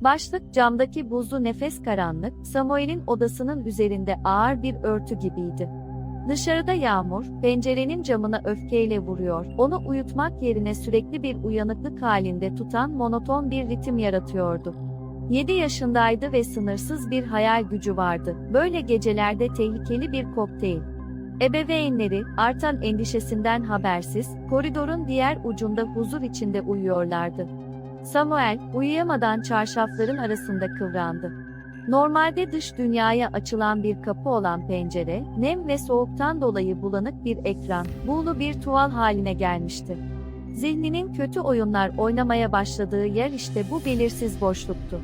Başlık camdaki buzlu nefes karanlık, Samuel'in odasının üzerinde ağır bir örtü gibiydi. Dışarıda yağmur, pencerenin camına öfkeyle vuruyor, onu uyutmak yerine sürekli bir uyanıklık halinde tutan monoton bir ritim yaratıyordu. 7 yaşındaydı ve sınırsız bir hayal gücü vardı. Böyle gecelerde tehlikeli bir kokteyl. Ebeveynleri, artan endişesinden habersiz, koridorun diğer ucunda huzur içinde uyuyorlardı. Samuel, uyuyamadan çarşafların arasında kıvrandı. Normalde dış dünyaya açılan bir kapı olan pencere, nem ve soğuktan dolayı bulanık bir ekran, buğulu bir tuval haline gelmişti. Zihninin kötü oyunlar oynamaya başladığı yer işte bu belirsiz boşluktu.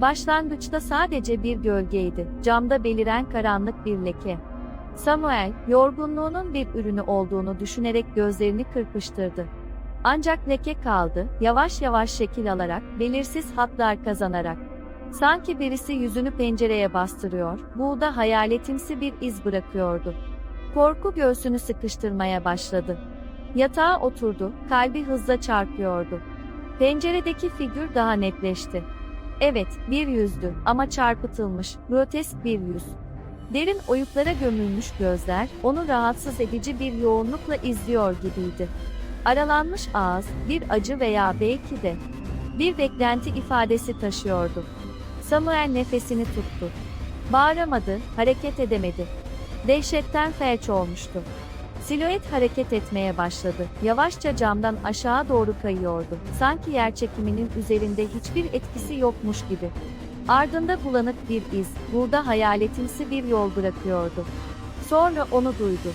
Başlangıçta sadece bir gölgeydi, camda beliren karanlık bir leke. Samuel, yorgunluğunun bir ürünü olduğunu düşünerek gözlerini kırpıştırdı. Ancak leke kaldı, yavaş yavaş şekil alarak, belirsiz hatlar kazanarak. Sanki birisi yüzünü pencereye bastırıyor, buğda hayaletimsi bir iz bırakıyordu. Korku göğsünü sıkıştırmaya başladı. Yatağa oturdu, kalbi hızla çarpıyordu. Penceredeki figür daha netleşti. Evet, bir yüzdü ama çarpıtılmış, grotesk bir yüz. Derin oyuklara gömülmüş gözler, onu rahatsız edici bir yoğunlukla izliyor gibiydi. Aralanmış ağız, bir acı veya belki de bir beklenti ifadesi taşıyordu. Samuel nefesini tuttu. Bağıramadı, hareket edemedi. Dehşetten felç olmuştu. Silüet hareket etmeye başladı. Yavaşça camdan aşağı doğru kayıyordu. Sanki yer çekiminin üzerinde hiçbir etkisi yokmuş gibi. Ardında bulanık bir iz, burada hayaletimsi bir yol bırakıyordu. Sonra onu duydu.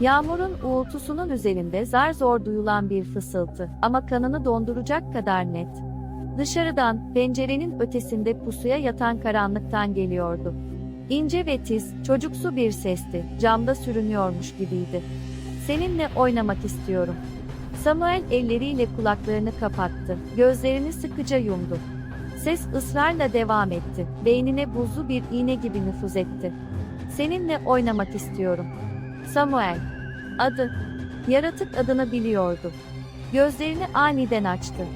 Yağmurun uğultusunun üzerinde zar zor duyulan bir fısıltı ama kanını donduracak kadar net. Dışarıdan, pencerenin ötesinde pusuya yatan karanlıktan geliyordu. İnce ve tiz, çocuksu bir sesti, camda sürünüyormuş gibiydi. Seninle oynamak istiyorum. Samuel elleriyle kulaklarını kapattı, gözlerini sıkıca yumdu. Ses ısrarla devam etti, beynine buzlu bir iğne gibi nüfuz etti. Seninle oynamak istiyorum. Samuel. Adı. Yaratık adını biliyordu. Gözlerini aniden açtı.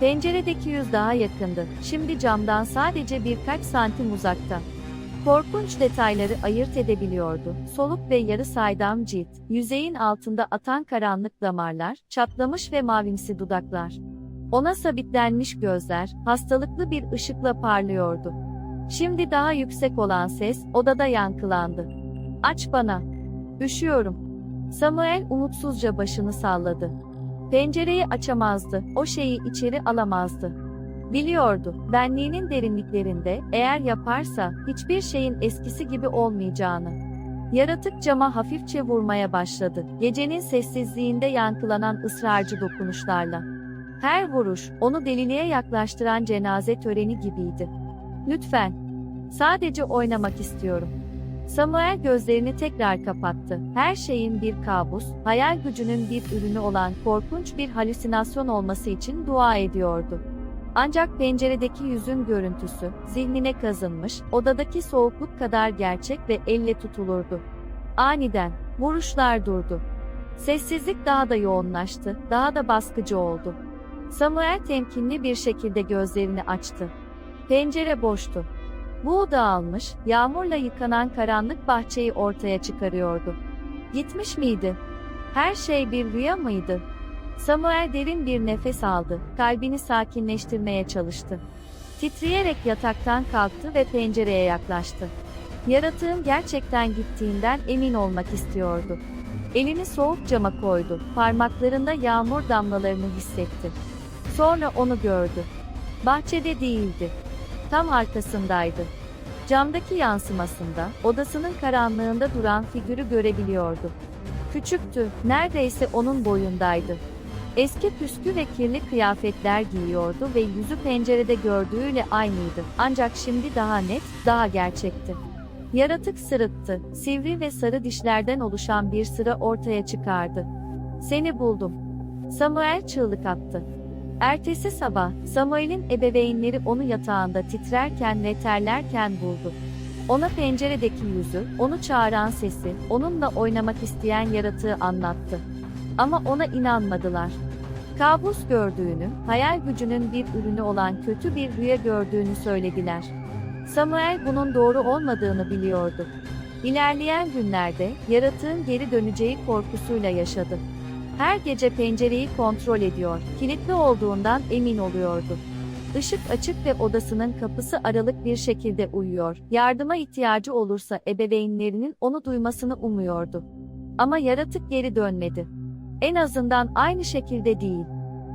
Penceredeki yüz daha yakındı. Şimdi camdan sadece birkaç santim uzakta. Korkunç detayları ayırt edebiliyordu. Soluk ve yarı saydam cilt, yüzeyin altında atan karanlık damarlar, çatlamış ve mavimsi dudaklar. Ona sabitlenmiş gözler, hastalıklı bir ışıkla parlıyordu. Şimdi daha yüksek olan ses, odada yankılandı. Aç bana. Üşüyorum. Samuel umutsuzca başını salladı. Pencereyi açamazdı, o şeyi içeri alamazdı. Biliyordu, benliğinin derinliklerinde, eğer yaparsa, hiçbir şeyin eskisi gibi olmayacağını. Yaratık cama hafifçe vurmaya başladı, gecenin sessizliğinde yankılanan ısrarcı dokunuşlarla. Her vuruş, onu deliliğe yaklaştıran cenaze töreni gibiydi. Lütfen. Sadece oynamak istiyorum. Samuel gözlerini tekrar kapattı. Her şeyin bir kabus, hayal gücünün bir ürünü olan korkunç bir halüsinasyon olması için dua ediyordu. Ancak penceredeki yüzün görüntüsü, zihnine kazınmış, odadaki soğukluk kadar gerçek ve elle tutulurdu. Aniden, vuruşlar durdu. Sessizlik daha da yoğunlaştı, daha da baskıcı oldu. Samuel temkinli bir şekilde gözlerini açtı. Pencere boştu. Bu dağılmış, yağmurla yıkanan karanlık bahçeyi ortaya çıkarıyordu. Gitmiş miydi? Her şey bir rüya mıydı? Samuel derin bir nefes aldı, kalbini sakinleştirmeye çalıştı. Titreyerek yataktan kalktı ve pencereye yaklaştı. Yaratığın gerçekten gittiğinden emin olmak istiyordu. Elini soğuk cama koydu, parmaklarında yağmur damlalarını hissetti. Sonra onu gördü. Bahçede değildi. Tam arkasındaydı. Camdaki yansımasında, odasının karanlığında duran figürü görebiliyordu. Küçüktü, neredeyse onun boyundaydı. Eski püskü ve kirli kıyafetler giyiyordu ve yüzü pencerede gördüğüyle aynıydı. Ancak şimdi daha net, daha gerçekti. Yaratık sırıttı, sivri ve sarı dişlerden oluşan bir sıra ortaya çıkardı. Seni buldum. Samuel çığlık attı. Ertesi sabah, Samuel'in ebeveynleri onu yatağında titrerken ve terlerken buldu. Ona penceredeki yüzü, onu çağıran sesi, onunla oynamak isteyen yaratığı anlattı. Ama ona inanmadılar. Kabus gördüğünü, hayal gücünün bir ürünü olan kötü bir rüya gördüğünü söylediler. Samuel bunun doğru olmadığını biliyordu. İlerleyen günlerde yaratığın geri döneceği korkusuyla yaşadı. Her gece pencereyi kontrol ediyor, kilitli olduğundan emin oluyordu. Işık açık ve odasının kapısı aralık bir şekilde uyuyor. Yardıma ihtiyacı olursa ebeveynlerinin onu duymasını umuyordu. Ama yaratık geri dönmedi. En azından aynı şekilde değil.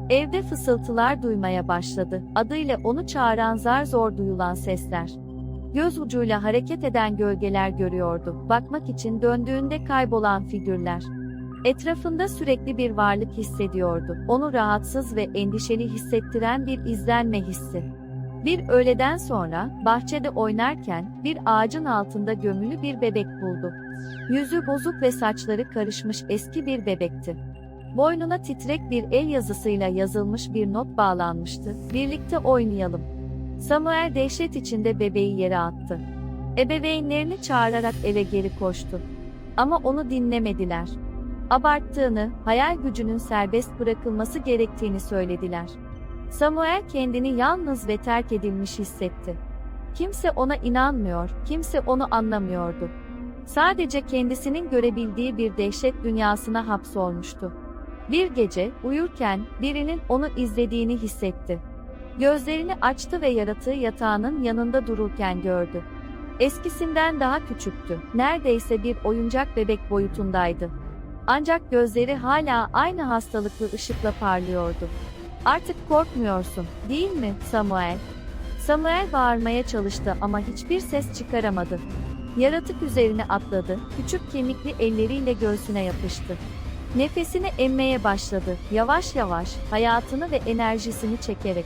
Evde fısıltılar duymaya başladı. Adıyla onu çağıran zar zor duyulan sesler. Göz ucuyla hareket eden gölgeler görüyordu. Bakmak için döndüğünde kaybolan figürler. Etrafında sürekli bir varlık hissediyordu. Onu rahatsız ve endişeli hissettiren bir izlenme hissi. Bir öğleden sonra bahçede oynarken bir ağacın altında gömülü bir bebek buldu. Yüzü bozuk ve saçları karışmış eski bir bebekti. Boynuna titrek bir el yazısıyla yazılmış bir not bağlanmıştı. Birlikte oynayalım. Samuel dehşet içinde bebeği yere attı. Ebeveynlerini çağırarak eve geri koştu. Ama onu dinlemediler. Abarttığını, hayal gücünün serbest bırakılması gerektiğini söylediler. Samuel kendini yalnız ve terk edilmiş hissetti. Kimse ona inanmıyor, kimse onu anlamıyordu. Sadece kendisinin görebildiği bir dehşet dünyasına hapsolmuştu. Bir gece, uyurken, birinin onu izlediğini hissetti. Gözlerini açtı ve yaratığı yatağının yanında dururken gördü. Eskisinden daha küçüktü, neredeyse bir oyuncak bebek boyutundaydı. Ancak gözleri hala aynı hastalıklı ışıkla parlıyordu. Artık korkmuyorsun, değil mi, Samuel? Samuel bağırmaya çalıştı ama hiçbir ses çıkaramadı. Yaratık üzerine atladı, küçük kemikli elleriyle göğsüne yapıştı. Nefesini emmeye başladı, yavaş yavaş, hayatını ve enerjisini çekerek.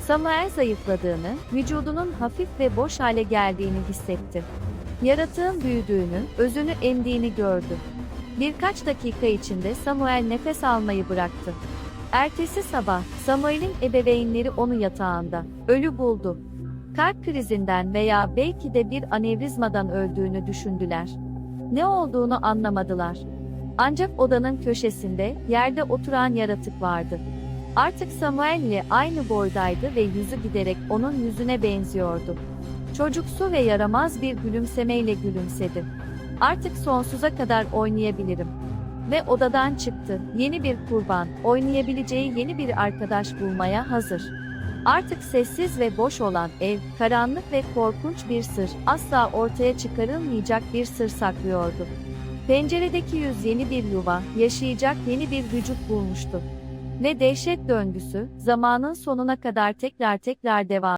Samuel zayıfladığını, vücudunun hafif ve boş hale geldiğini hissetti. Yaratığın büyüdüğünü, özünü emdiğini gördü. Birkaç dakika içinde Samuel nefes almayı bıraktı. Ertesi sabah, Samuel'in ebeveynleri onu yatağında, ölü buldu. Kalp krizinden veya belki de bir anevrizmadan öldüğünü düşündüler. Ne olduğunu anlamadılar. Ancak odanın köşesinde, yerde oturan yaratık vardı. Artık Samuel ile aynı boydaydı ve yüzü giderek onun yüzüne benziyordu. Çocuksu ve yaramaz bir gülümsemeyle gülümsedi. Artık sonsuza kadar oynayabilirim. Ve odadan çıktı. Yeni bir kurban, oynayabileceği yeni bir arkadaş bulmaya hazır. Artık sessiz ve boş olan ev, karanlık ve korkunç bir sır, asla ortaya çıkarılmayacak bir sır saklıyordu. Penceredeki yüz yeni bir yuva, yaşayacak yeni bir vücut bulmuştu. Ve dehşet döngüsü, zamanın sonuna kadar tekrar tekrar devam